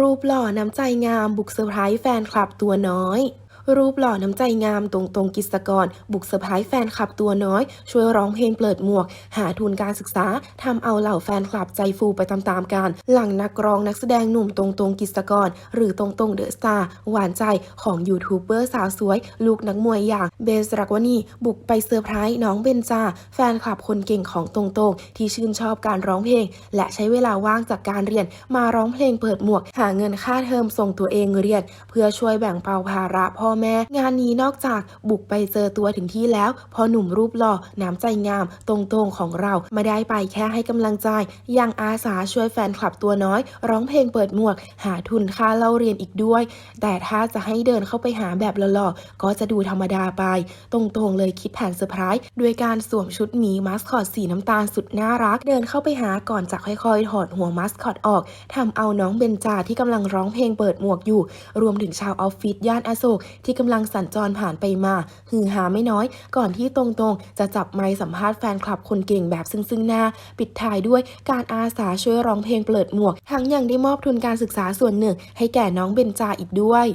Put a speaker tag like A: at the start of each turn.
A: รูปหล่อน้ำใจงามบุกเซอร์ไพรส์แฟนคลับตัวน้อย รูปหล่อน้ำใจงามตรงตรงกิจกร บุกเซอร์ไพรส์แฟนคลับตัวน้อย ช่วยร้องเพลงเปิดหมวก หาทุนการศึกษาทำเอาเหล่าแฟนคลับใจฟูไปตามๆกัน หลังนักร้องนักแสดงหนุ่มตรงตรงกิจกร หรือตรงตรงเดอะสตาร์หวานใจของยูทูบเบอร์สาวสวย ลูกนักมวยอย่างเบสรักวนีบุกไปเซอร์ไพรส์น้องเบนจาแฟนคลับคนเก่งของตรงตรงที่ชื่นชอบการร้องเพลง และใช้เวลาว่างจากการเรียน มาร้องเพลงเปิดหมวก หาเงินค่าเทอมส่งตัวเองเรียน เพื่อช่วยแบ่งเบาภาระพ่อแม่ งานนี้นอกจากบุกไปเจอตัวถึงที่แล้ว พอหนุ่มรูปหล่อน้ำใจงาม ตรงๆของเราม่ได้ไปแค่ให้กำลังใจ ยังอาสาช่วยแฟนคลับตัวน้อย ร้องเพลงเปิดหมวก หาทุนค่าเล่าเรียนอีกด้วย แต่ถ้าจะให้เดินเข้าไปหาแบบหล่อๆก็จะดูธรรมดาไป ตรงๆเลยคิดแผนเซอร์ไพรส์ด้วยการสวมชุดหมีมาสคอตสีน้ำตาลสุดน่ารัก เดินเข้าไปหาก่อนจะค่อยๆถอดหัวมาสคอตออกทำเอาน้องเบนจาที่กำลังร้องเพลงเปิดหมวกอยู่ รวมถึงชาวออฟฟิศย่านอโศกที่กำลังสัญจรผ่านไปมา ฮือหาไม่น้อย ก่อนที่ตรงๆ จะจับไมค์สัมภาษณ์แฟนคลับคนเก่งแบบซึ่งๆหน้า ปิดท้ายด้วยการอาสาช่วยร้องเพลงเปิดหมวก ทั้งยังได้มอบทุนการศึกษาส่วนหนึ่ง ให้แก่น้องเบนจาอีกด้วย